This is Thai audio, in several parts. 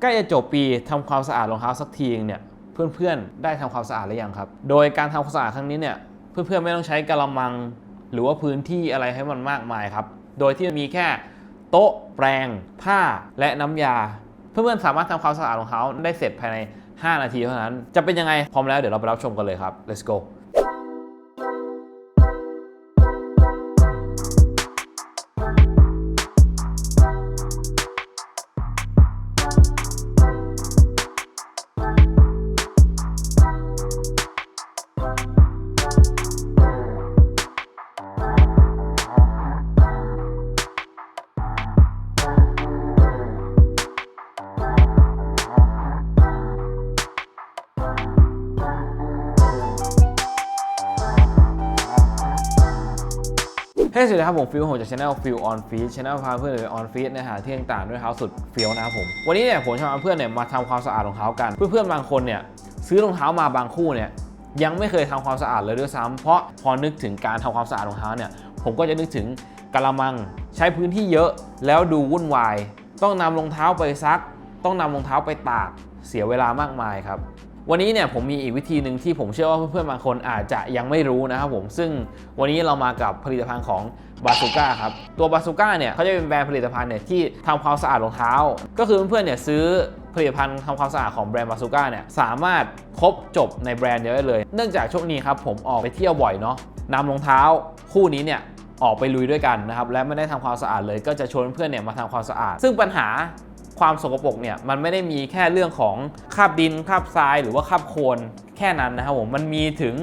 ใกล้จะจบปีทำความสะอาดรองเท้าสักทีนึงเนี่ยเพื่อนๆได้ทำความสะอาดหรือยังครับ โดยการทำความสะอาดครั้งนี้เนี่ยเพื่อนๆไม่ต้องใช้กระมัง หรือว่าพื้นที่อะไรให้มันมากมายครับ โดยที่มีแค่โต๊ะแปรงผ้าและน้ำยา เพื่อนๆสามารถทำความสะอาดรองเท้าได้เสร็จภายใน 5 นาทีเท่านั้น จะเป็นยังไงพร้อมแล้วเดี๋ยวเราไปรับชมกันเลยครับ let's go ฮ้ยสวัสดีครับ ผมฟิลผมจากช anel ฟิลออนฟีดช anel พาเพื่อนเลยออนฟีดนะฮะที่ต่างๆด้วยเท้าสุดฟิลนะครับผม วันนี้เนี่ยผมจะพาเพื่อนเนี่ยมาทำความสะอาดรองเท้ากัน เพื่อนๆบางคนเนี่ยซื้อรองเท้ามาบางคู่เนี่ยยังไม่เคยทำความสะอาดเลยด้วยซ้ำเพราะพอนึกถึงการทำความสะอาดรองเท้าเนี่ยผมก็จะนึกถึงกะละมังใช้พื้นที่เยอะแล้วดูวุ่นวาย ต้องนำรองเท้าไปซัก ต้องนำรองเท้าไปตากเสียเวลามากมายครับ วันนี้เนี่ยผมมีอีกวิธีหนึ่งที่ผมเชื่อว่าเพื่อนๆบางคนอาจจะยังไม่รู้นะครับผมซึ่งวันนี้เรามากับผลิตภัณฑ์ของบาซูก้าครับตัวบาซูก้าเนี่ยเขาจะเป็นแบรนด์ผลิตภัณฑ์เนี่ยที่ทำความสะอาดรองเท้า ก็คือเพื่อนๆเนี่ยซื้อผลิตภัณฑ์ทำความสะอาดของแบรนด์บาซูก้าเนี่ยสามารถครบจบในแบรนด์เดียวได้เลย เนื่องจากช่วงนี้ครับผมออกไปเที่ยวบ่อยเนาะนำรองเท้าคู่นี้เนี่ยออกไปลุยด้วยกันนะครับและไม่ได้ทำความสะอาดเลยก็จะชวนเพื่อนเนี่ยมาทำความสะอาด ซึ่งปัญหา ความสกปรกเนี่ยมันไม่ได้มีแค่เรื่องของคราบดินคราบทรายหรือว่าคราบโคลนแค่นั้นนะครับผมมันมีถึง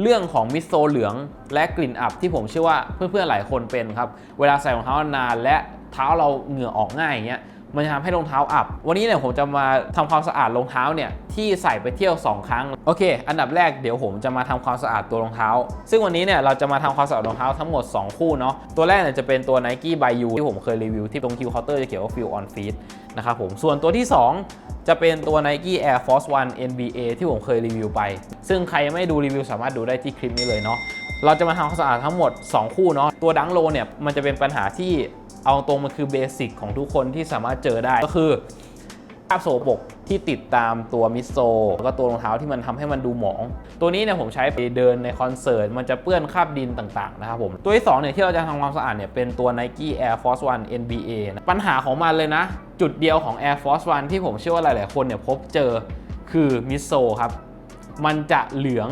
เรื่องของมิสโซเหลืองและกลิ่นอับที่ผมเชื่อว่าเพื่อนๆหลายคนเป็นครับ เวลาใส่รองเท้านานและเท้าเราเหงื่อออกง่ายอย่างเงี้ย มันจะทำให้รองเท้าอับ วันนี้เนี่ยผมจะมาทำความสะอาดรองเท้าเนี่ยที่ใส่ไปเที่ยว 2 ครั้ง โอเค อันดับแรกเดี๋ยวผมจะมาทำความสะอาดตัวรองเท้า ซึ่งวันนี้เนี่ยเราจะมาทำความสะอาดรองเท้าทั้งหมด 2 คู่เนาะ ตัวแรกเนี่ยจะเป็นตัว Nike by You ที่ผมเคยรีวิวที่ตรงคิวเคาน์เตอร์จะเขียนว่า Feel on Feet นะครับผม ส่วนตัวที่ 2 จะเป็นตัว Nike Air Force One NBA ที่ผมเคยรีวิวไป ซึ่งใครไม่ดูรีวิวสามารถดูได้ที่คลิปนี้เลยเนาะเราจะมาทำความสะอาดทั้งหมด 2 คู่เนาะตัวดังโลเนี่ยมันจะเป็นปัญหาที่ เอาตรงมันคือเบสิกของทุกคนที่สามารถเจอได้ก็คือคราบโสโปกที่ติดตามตัวมิโซแล้วก็ตัวรองเท้าที่มันทำให้มันดูหมอง ตัวนี้เนี่ยผมใช้ไปเดินในคอนเสิร์ตมันจะเปื้อนคราบดินต่างๆนะครับผมตัวที่2เนี่ยที่เราจะทำความสะอาดเนี่ยเป็นตัว Nike Air Force One NBA นะปัญหาของมันเลยนะ จุดเดียวของ Air Force One ที่ผมเชื่อว่าหลายๆคนเนี่ยพบเจอคือมิโซครับมันจะเหลือง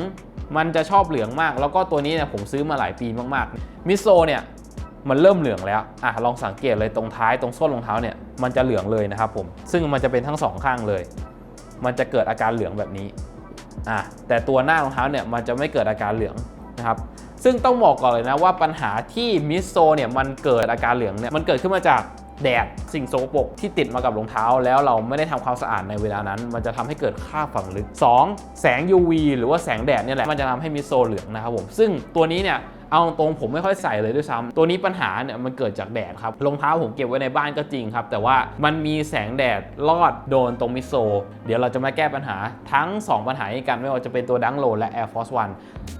มันจะชอบเหลืองมาก แล้วก็ตัวนี้เนี่ยผมซื้อมาหลายปีมากๆมิโซเนี่ย มันเริ่มเหลืองแล้วอะลองสังเกตเลยตรงท้ายตรงส้นรองเท้าเนี่ยมันจะเหลืองเลยนะครับผมซึ่งมันจะเป็นทั้งสองข้างเลย มันจะเกิดอาการเหลืองแบบนี้อะแต่ตัวหน้ารองเท้าเนี่ยมันจะไม่เกิดอาการเหลืองนะครับซึ่งต้องบอกก่อนเลยนะว่าปัญหาที่มิโซเนี่ยมันเกิดอาการเหลืองเนี่ยมันเกิดขึ้นมาจากแดดสิ่งโสกปรกที่ติดมากับรองเท้า แล้วเราไม่ได้ทำความสะอาดในเวลานั้น มันจะทำให้เกิดคราฝังลึก 2. แสง UV หรือว่าแสงแดดเนี่ยแหละมันจะทำให้มิโซเหลืองนะครับผมซึ่งตัวนี้เนี่ย เอาตรงๆผมไม่ค่อยใส่เลยด้วยซ้ำตัวนี้ปัญหาเนี่ยมันเกิดจากแดดครับรองเท้าผมเก็บไว้ในบ้านก็จริงครับ แต่ว่ามันมีแสงแดดลอดโดนตรงมิโซ เดี๋ยวเราจะมาแก้ปัญหาทั้ง 2 ปัญหานี้กันไม่ว่าจะเป็นตัวดังโลและ Air Force One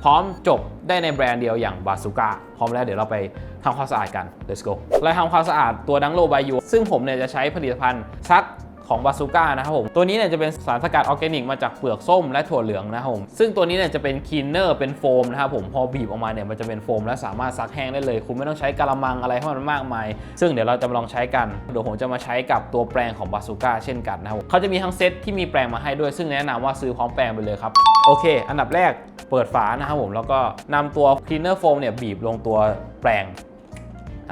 พร้อมจบได้ในแบรนด์เดียวอย่างบาซูก้าพร้อมแล้วเดี๋ยวเราไปทำความสะอาดกัน let's go เราทำความสะอาดตัวดังโลบายูซึ่งผมเนี่ยจะใช้ผลิตภัณฑ์ซัก ของบาซูก้านะครับผม ตัวนี้เนี่ยจะเป็นสารสกัดออร์แกนิกมาจากเปลือกส้มและถั่วเหลืองนะครับผม ซึ่งตัวนี้เนี่ยจะเป็นคีนเนอร์เป็นโฟมนะครับผม พอบีบออกมาเนี่ยมันจะเป็นโฟมและสามารถซักแห้งได้เลย คุณไม่ต้องใช้กะละมังอะไรให้มันมากมาย ซึ่งเดี๋ยวเราจะมาลองใช้กัน เดี๋ยวผมจะมาใช้กับตัวแปรงของบาซูก้าเช่นกันนะครับเขาจะมีทั้งเซตที่มีแปรงมาให้ด้วย ซึ่งแนะนำว่าซื้อพร้อมแปรงไปเลยครับ โอเค อันดับแรกเปิดฝานะครับผม แล้วก็นำตัวคลีนเนอร์โฟมเนี่ยบีบลงตัวแปรง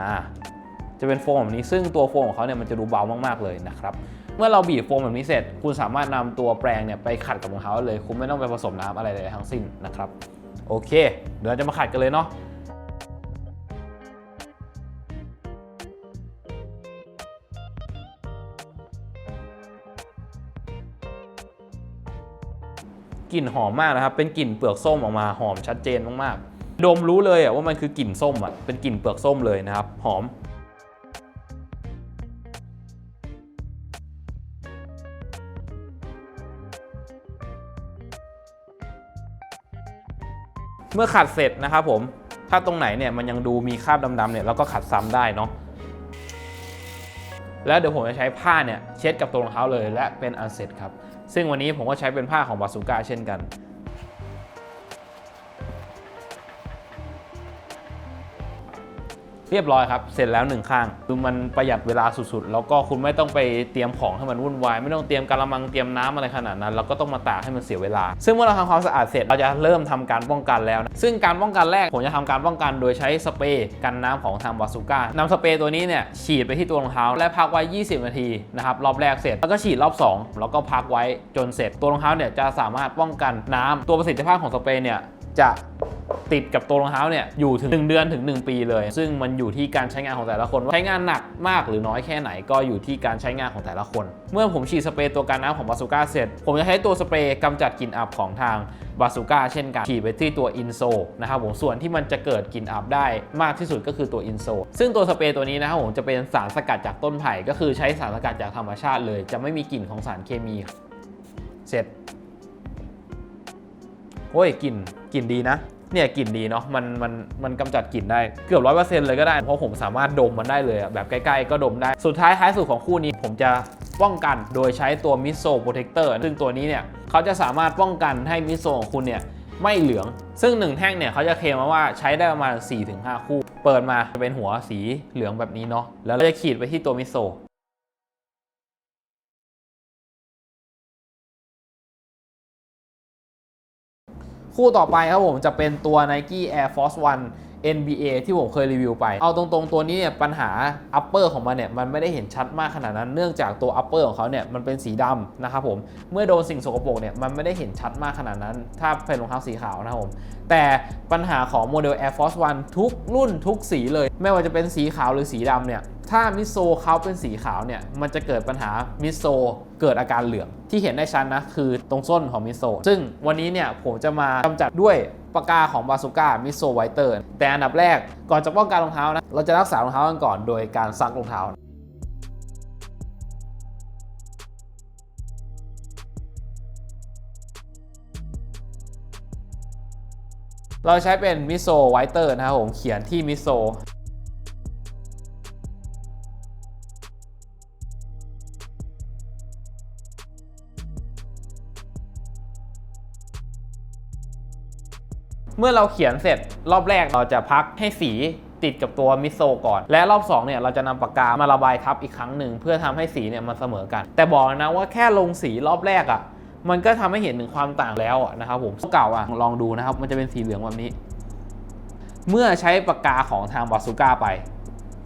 อ่าจะเป็นโฟมแบบนี้ซึ่งตัวโฟมของเขาเนี่ยมันจะดูเบามากๆเลยนะครับ เมื่อเราบีบโฟมแบบนี้เสร็จ คุณสามารถนำตัวแปรงเนี่ยไปขัดกับรองเท้าเลย คุณไม่ต้องไปผสมน้ำอะไรเลยทั้งสิ้นนะครับ โอเค เดี๋ยวเราจะมาขัดกันเลยเนาะกลิ่นหอมมากนะครับ เป็นกลิ่นเปลือกส้มออกมาหอมชัดเจนมากๆ ดมรู้เลยอะว่ามันคือกลิ่นส้มอะ เป็นกลิ่นเปลือกส้มเลยนะครับ หอม เมื่อขัดเสร็จนะครับผมถ้าตรงไหนเนี่ยมันยังดูมีคราบดำๆเนี่ยเราก็ขัดซ้ำได้เนาะแล้วเดี๋ยวผมจะใช้ผ้าเนี่ยเช็ดกับตัวรองเท้าเลยและเป็นอันเสร็จครับ ซึ่งวันนี้ผมก็ใช้เป็นผ้าของบาสุก้าเช่นกัน เรียบร้อยครับ เสร็จแล้วหนึ่งข้าง คือมันประหยัดเวลาสุดๆ แล้วก็คุณไม่ต้องไปเตรียมของให้มันวุ่นวาย ไม่ต้องเตรียมกระมังเตรียมน้ำอะไรขนาดนั้น แล้วก็ต้องมาตากให้มันเสียเวลา ซึ่งเมื่อเราทำความสะอาดเสร็จ เราจะเริ่มทำการป้องกันแล้วนะซึ่งการป้องกันแรกผมจะทำการป้องกันโดยใช้สเปรย์กันน้ำของทางบาซูก้านำสเปรย์ตัวนี้เนี่ยฉีดไปที่ตัวรองเท้า และพักไว้ 20 นาทีนะครับรอบแรกเสร็จแล้วก็ฉีดรอบ 2 แล้วก็พักไว้จนเสร็จตัวรองเท้าเนี่ยจะสามารถป้องกันน้ำตัวประสิทธิภาพของสเปรย์เนี่ยจะ ติดกับตัวรองเท้าเนี่ยอยู่ถึง 1 เดือนถึง 1 ปีเลย ซึ่งมันอยู่ที่การใช้งานของแต่ละคนว่าใช้งานหนักมากหรือน้อยแค่ไหนก็อยู่ที่การใช้งานของแต่ละคน เมื่อผมฉีดสเปรย์ตัวกันน้ำของบาซูก้าเสร็จ ผมจะใช้ตัวสเปรย์กำจัดกลิ่นอับของทางบาซูก้าเช่นกันฉีดไปที่ตัวอินโซนะครับผมส่วนที่มันจะเกิดกลิ่นอับได้มากที่สุดก็คือตัวอินโซซึ่งตัวสเปรย์ตัวนี้นะครับผมจะเป็นสารสกัดจากต้นไผ่ก็คือใช้สารสกัดจากธรรมชาติเลย จะไม่มีกลิ่นของสารเคมีเสร็จโอ้ยกลิ่นกลิ่นดีนะ เนี่ยกลิ่นดีเนาะมันมันมันกำจัดกลิ่นได้เกือบร้อยเปอร์เซ็นต์เลยก็ได้ เพราะผมสามารถดมมันได้เลยอะแบบใกล้ๆ ก็ดมได้ สุดท้ายท้ายสุดของคู่นี้ผมจะป้องกันโดยใช้ตัวมิโซโปรเทคเตอร์ซึ่งตัวนี้เนี่ยเขาจะสามารถป้องกันให้มิโซของคุณเนี่ยไม่เหลือง ซึ่ง 1 แท่งเนี่ยเขาจะเคลมมาว่าใช้ได้ประมาณ 4-5 คู่ เปิดมาจะเป็นหัวสีเหลืองแบบนี้เนาะแล้วเราจะขีดไปที่ตัวมิโซ คู่ต่อไปครับผมจะเป็นตัว Nike Air Force One NBA ที่ผมเคยรีวิวไป เอาตรงๆ ตัวนี้เนี่ยปัญหา upper ของมันเนี่ยมันไม่ได้เห็นชัดมากขนาดนั้น เนื่องจากตัว upper ของเขาเนี่ยมันเป็นสีดำนะครับผม เมื่อโดนสิ่งสกปรกเนี่ยมันไม่ได้เห็นชัดมากขนาดนั้น ถ้าเป็นรองเท้าสีขาวนะครับผม แต่ปัญหาของโมเดล Air Force One ทุกรุ่นทุกสีเลย ไม่ว่าจะเป็นสีขาวหรือสีดำเนี่ย ถ้ามิโซเขาเป็นสีขาวเนี่ย มันจะเกิดปัญหามิโซเกิดอาการเหลือง ที่เห็นได้ชัดนะ คือตรงส้นของมิโซ ซึ่งวันนี้เนี่ยผมจะมากำจัดด้วยปากกาของบาซูก้ามิโซไวเตอร์ แต่อันดับแรกก่อนจะป้องกันรองเท้านะ เราจะรักษารองเท้ากันก่อนโดยการซักรองเท้าเราใช้เป็นมิโซไวเตอร์นะครับผมเขียนที่มิโซ เมื่อเราเขียนเสร็จรอบแรกเราจะพักให้สีติดกับตัวมิโซก่อน และรอบ2เนี่ยเราจะนำปากกามาระบายทับอีกครั้งหนึ่งเพื่อทำให้สีเนี่ยมันเสมอกัน แต่บอกนะว่าแค่ลงสีรอบแรกอะ่ะ มันก็ทำให้เห็นถึงความต่างแล้วอะนะครับผมเก่าอะลองดูนะครับ มันจะเป็นสีเหลืองแบบนี้ เมื่อใช้ปากกาของทางบาซูก้าไป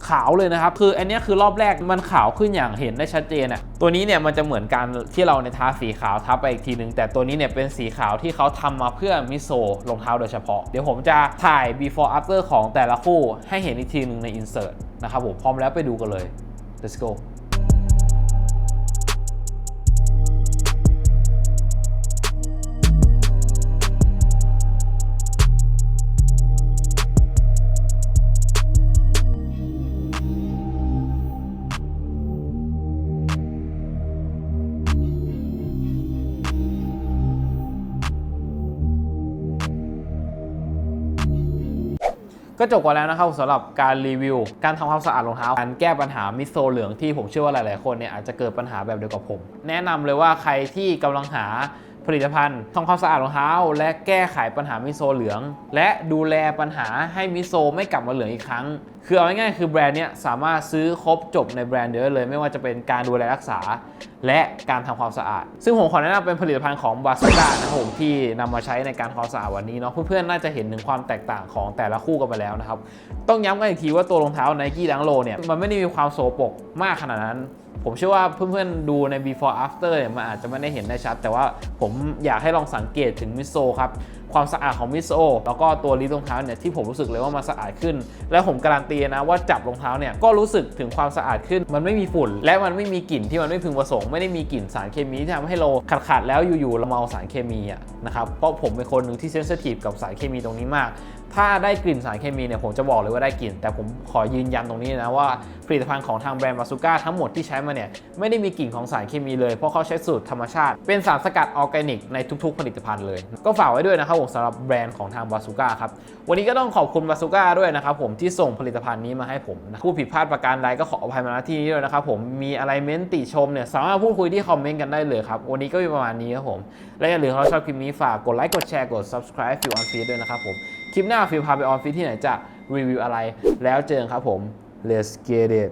ขาวเลยนะครับ คืออันนี้คือรอบแรกมันขาวขึ้นอย่างเห็นได้ชัดเจนอะตัวนี้เนี่ยมันจะเหมือนการที่เราในทาสีขาวทับไปอีกทีนึง แต่ตัวนี้เนี่ยเป็นสีขาวที่เขาทำมาเพื่อมิโซรองเท้าโดยเฉพาะ เดี๋ยวผมจะถ่าย before after ของแต่ละคู่ให้เห็นอีกทีนึงใน insert นะครับผมพร้อมแล้วไปดูกันเลย let's go ก็จบกันแล้วนะครับสำหรับการรีวิว การทำความสะอาดรองเท้า การแก้ปัญหามิโซเหลืองที่ผมเชื่อว่าหลาย ๆ คนเนี่ยอาจจะเกิดปัญหาแบบเดียวกับผม แนะนำเลยว่าใครที่กำลังหาผลิตภัณฑ์ทำความสะอาดรองเท้า และแก้ไขปัญหามิโซเหลือง และดูแลปัญหาให้มิโซไม่กลับมาเหลืองอีกครั้ง คือเอาง่ายๆคือแบรนด์เนี้ยสามารถซื้อครบจบในแบรนด์เดียวเลย ไม่ว่าจะเป็นการดูแลรักษา และการทำความสะอาด ซึ่งผมขอแนะนำเป็นผลิตภัณฑ์ของบาสก้านะครับผมที่นำมาใช้ในการความสะอาดวันนี้เนาะเพื่อนๆน่าจะเห็นถึงความแตกต่างของแต่ละคู่กันไปแล้วนะครับต้องย้ำกันอีกทีว่าตัวรองเท้า n นกี้ดังโลเนี่ยมันไม่ได้มีความโสปกมากขนาดนั้น ผมเชื่อว่าเพื่อนๆดูใน before after เนี่ยมันอาจจะไม่ได้เห็นได้ชัด แต่ว่าผมอยากให้ลองสังเกตถึงมิโซครับ ความสะอาดของมิโซแล้วก็ตัวลิฟรองเท้าเนี่ยที่ผมรู้สึกเลยว่ามันสะอาดขึ้น และผมการันตีนะว่าจับรองเท้าเนี่ยก็รู้สึกถึงความสะอาดขึ้น มันไม่มีฝุ่น และมันไม่มีกลิ่นที่มันไม่พึงประสงค์ไม่ได้มีกลิ่นสารเคมีที่ทำให้เราขาดขาดแล้วอยู่ๆเราเมาสารเคมีอะนะครับเพราะผมเป็นคนหนึ่งที่เซนซิทีฟกับสารเคมีตรงนี้มาก ถ้าได้กลิ่นสารเคมีเนี่ยผมจะบอกเลยว่าได้กลิ่น แต่ผมขอยืนยันตรงนี้นะว่าผลิตภัณฑ์ของทางแบรนด์บาซูก้าทั้งหมดที่ใช้มาเนี่ยไม่ได้มีกลิ่นของสารเคมีเลยเพราะเขาใช้สูตรธรรมชาติ เป็นสารสกัดออร์แกนิกในทุกๆ ผลิตภัณฑ์เลย ก็ฝากไว้ด้วยนะครับผมสำหรับแบรนด์ของทางบาซูก้าครับวันนี้ก็ต้องขอบคุณบาซูก้าด้วยนะครับผมที่ส่งผลิตภัณฑ์นี้มาให้ผมนะผู้ผิดพลาดประการใดก็ขออภัยมาณที่นี้ด้วยนะครับผมมีอะไรเม้นติชมเนี่ยสามารถพูดคุยที่คอมเมนต์กันได้เลยครับวันนี้ก็มีประมาณนี้ครับผมและอย่าลืมถ้าชอบคลิปนี้ฝากกดไลค์กดแชร์กด subscribe ฟิวออนฟีดด้วยนะครับผม คลิปหน้าฟิลพาไปออนฟีดที่ไหนจะรีวิวอะไร แล้วเจอกันครับผม let's get it